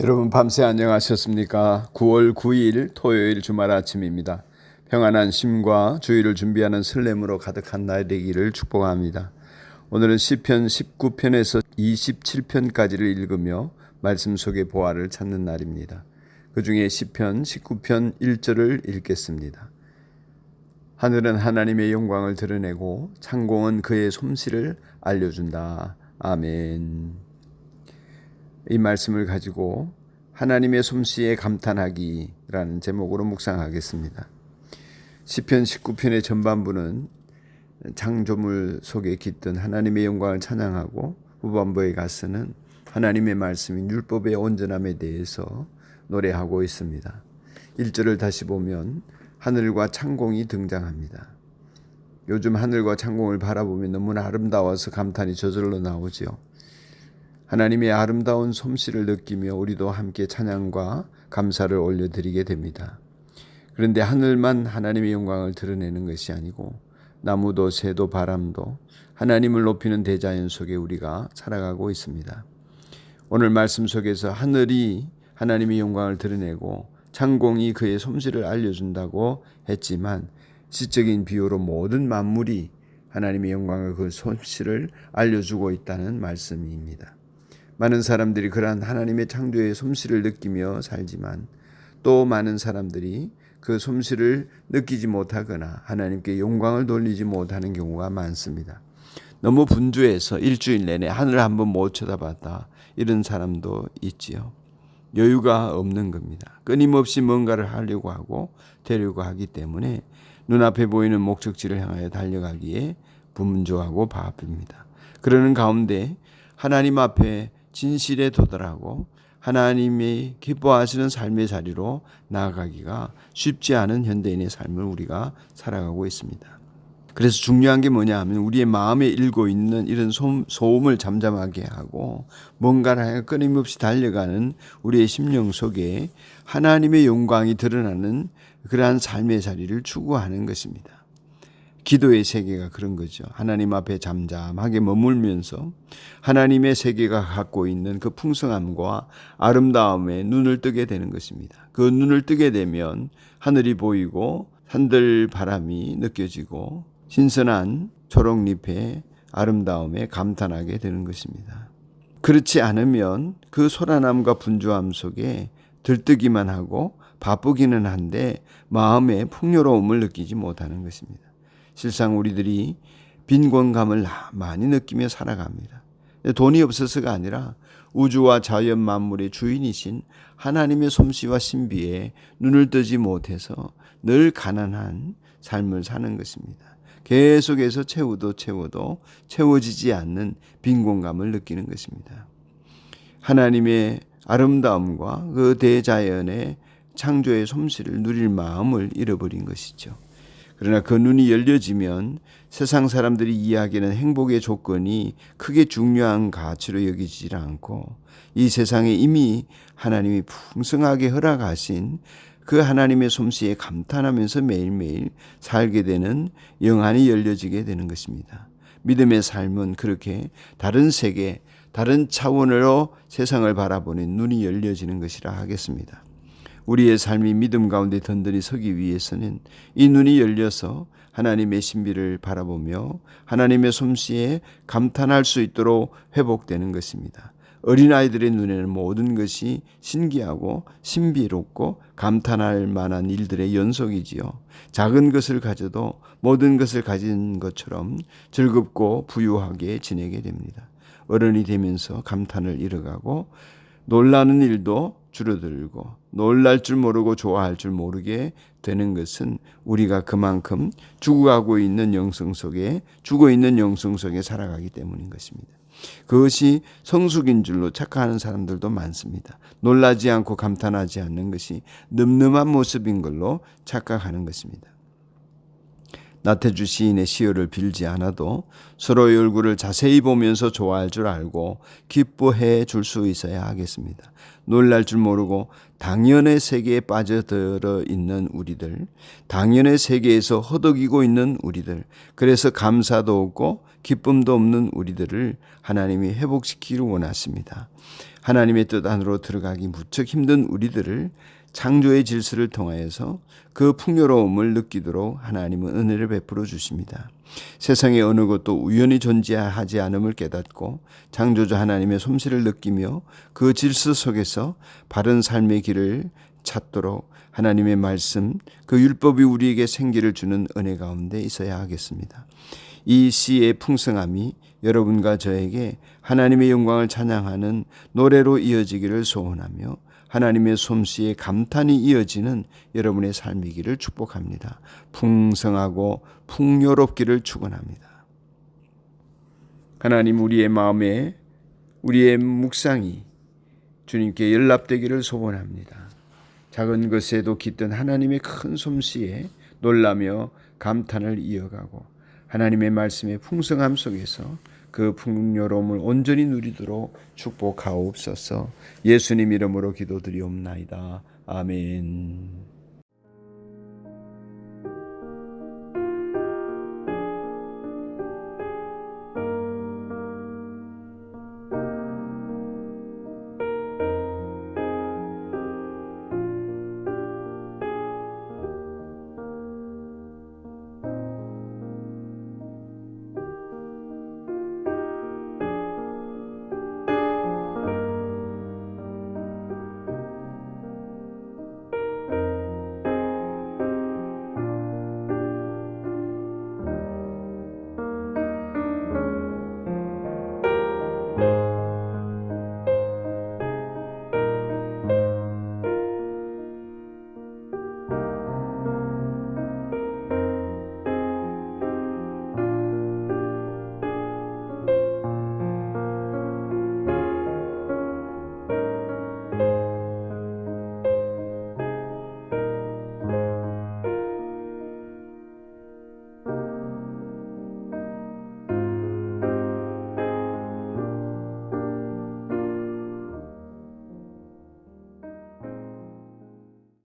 여러분 밤새 안녕하셨습니까? 9월 9일 토요일 주말 아침입니다. 평안한 심과 주의를 준비하는 설렘으로 가득한 날 되기를 축복합니다. 오늘은 시편 19편에서 27편까지를 읽으며 말씀 속의 보화를 찾는 날입니다. 그 중에 시편 19편 1절을 읽겠습니다. 하늘은 하나님의 영광을 드러내고 창공은 그의 솜씨를 알려준다. 아멘. 이 말씀을 가지고 하나님의 솜씨에 감탄하기라는 제목으로 묵상하겠습니다. 시편 19편의 전반부는 창조물 속에 깃든 하나님의 영광을 찬양하고 후반부에 가서는 하나님의 말씀인 율법의 온전함에 대해서 노래하고 있습니다. 1절을 다시 보면 하늘과 창공이 등장합니다. 요즘 하늘과 창공을 바라보면 너무나 아름다워서 감탄이 저절로 나오지요. 하나님의 아름다운 솜씨를 느끼며 우리도 함께 찬양과 감사를 올려드리게 됩니다. 그런데 하늘만 하나님의 영광을 드러내는 것이 아니고 나무도 새도 바람도 하나님을 높이는 대자연 속에 우리가 살아가고 있습니다. 오늘 말씀 속에서 하늘이 하나님의 영광을 드러내고 창공이 그의 솜씨를 알려준다고 했지만 시적인 비유로 모든 만물이 하나님의 영광을 그 솜씨를 알려주고 있다는 말씀입니다. 많은 사람들이 그러한 하나님의 창조의 솜씨를 느끼며 살지만 또 많은 사람들이 그 솜씨를 느끼지 못하거나 하나님께 영광을 돌리지 못하는 경우가 많습니다. 너무 분주해서 일주일 내내 하늘을 한번 못 쳐다봤다. 이런 사람도 있지요. 여유가 없는 겁니다. 끊임없이 뭔가를 하려고 하고 되려고 하기 때문에 눈앞에 보이는 목적지를 향하여 달려가기에 분주하고 바쁩니다. 그러는 가운데 하나님 앞에 진실에 도달하고 하나님이 기뻐하시는 삶의 자리로 나아가기가 쉽지 않은 현대인의 삶을 우리가 살아가고 있습니다. 그래서 중요한 게 뭐냐 하면 우리의 마음에 일고 있는 이런 소음을 잠잠하게 하고 뭔가를 끊임없이 달려가는 우리의 심령 속에 하나님의 영광이 드러나는 그러한 삶의 자리를 추구하는 것입니다. 기도의 세계가 그런 거죠. 하나님 앞에 잠잠하게 머물면서 하나님의 세계가 갖고 있는 그 풍성함과 아름다움에 눈을 뜨게 되는 것입니다. 그 눈을 뜨게 되면 하늘이 보이고 산들 바람이 느껴지고 신선한 초록잎의 아름다움에 감탄하게 되는 것입니다. 그렇지 않으면 그 소란함과 분주함 속에 들뜨기만 하고 바쁘기는 한데 마음의 풍요로움을 느끼지 못하는 것입니다. 실상 우리들이 빈곤감을 많이 느끼며 살아갑니다. 돈이 없어서가 아니라 우주와 자연 만물의 주인이신 하나님의 솜씨와 신비에 눈을 뜨지 못해서 늘 가난한 삶을 사는 것입니다. 계속해서 채워도 채워도 채워지지 않는 빈곤감을 느끼는 것입니다. 하나님의 아름다움과 그 대자연의 창조의 솜씨를 누릴 마음을 잃어버린 것이죠. 그러나 그 눈이 열려지면 세상 사람들이 이야기하는 행복의 조건이 크게 중요한 가치로 여기지 않고 이 세상에 이미 하나님이 풍성하게 허락하신 그 하나님의 솜씨에 감탄하면서 매일매일 살게 되는 영안이 열려지게 되는 것입니다. 믿음의 삶은 그렇게 다른 세계, 다른 차원으로 세상을 바라보는 눈이 열려지는 것이라 하겠습니다. 우리의 삶이 믿음 가운데 든든히 서기 위해서는 이 눈이 열려서 하나님의 신비를 바라보며 하나님의 솜씨에 감탄할 수 있도록 회복되는 것입니다. 어린아이들의 눈에는 모든 것이 신기하고 신비롭고 감탄할 만한 일들의 연속이지요. 작은 것을 가져도 모든 것을 가진 것처럼 즐겁고 부유하게 지내게 됩니다. 어른이 되면서 감탄을 잃어가고 놀라는 일도 줄어들고 놀랄 줄 모르고 좋아할 줄 모르게 되는 것은 우리가 그만큼 죽어가고 있는 영성 속에 죽어 있는 영성 속에 살아가기 때문인 것입니다. 그것이 성숙인 줄로 착각하는 사람들도 많습니다. 놀라지 않고 감탄하지 않는 것이 늠름한 모습인 걸로 착각하는 것입니다. 나태주 시인의 시어를 빌지 않아도 서로의 얼굴을 자세히 보면서 좋아할 줄 알고 기뻐해 줄 수 있어야 하겠습니다. 놀랄 줄 모르고 당연의 세계에 빠져들어 있는 우리들, 당연의 세계에서 허덕이고 있는 우리들, 그래서 감사도 없고 기쁨도 없는 우리들을 하나님이 회복시키기를 원하십니다. 하나님의 뜻 안으로 들어가기 무척 힘든 우리들을 창조의 질서를 통하여서 그 풍요로움을 느끼도록 하나님은 은혜를 베풀어 주십니다. 세상의 어느 것도 우연히 존재하지 않음을 깨닫고 창조주 하나님의 솜씨를 느끼며 그 질서 속에서 바른 삶의 길을 찾도록 하나님의 말씀, 그 율법이 우리에게 생기를 주는 은혜 가운데 있어야 하겠습니다. 이 시의 풍성함이 여러분과 저에게 하나님의 영광을 찬양하는 노래로 이어지기를 소원하며 하나님의 솜씨에 감탄이 이어지는 여러분의 삶이기를 축복합니다. 풍성하고 풍요롭기를 축원합니다. 하나님 우리의 마음에 우리의 묵상이 주님께 연락되기를 소원합니다. 작은 것에도 깃든 하나님의 큰 솜씨에 놀라며 감탄을 이어가고 하나님의 말씀의 풍성함 속에서 그 풍요로움을 온전히 누리도록 축복하옵소서. 예수님 이름으로 기도드리옵나이다. 아멘.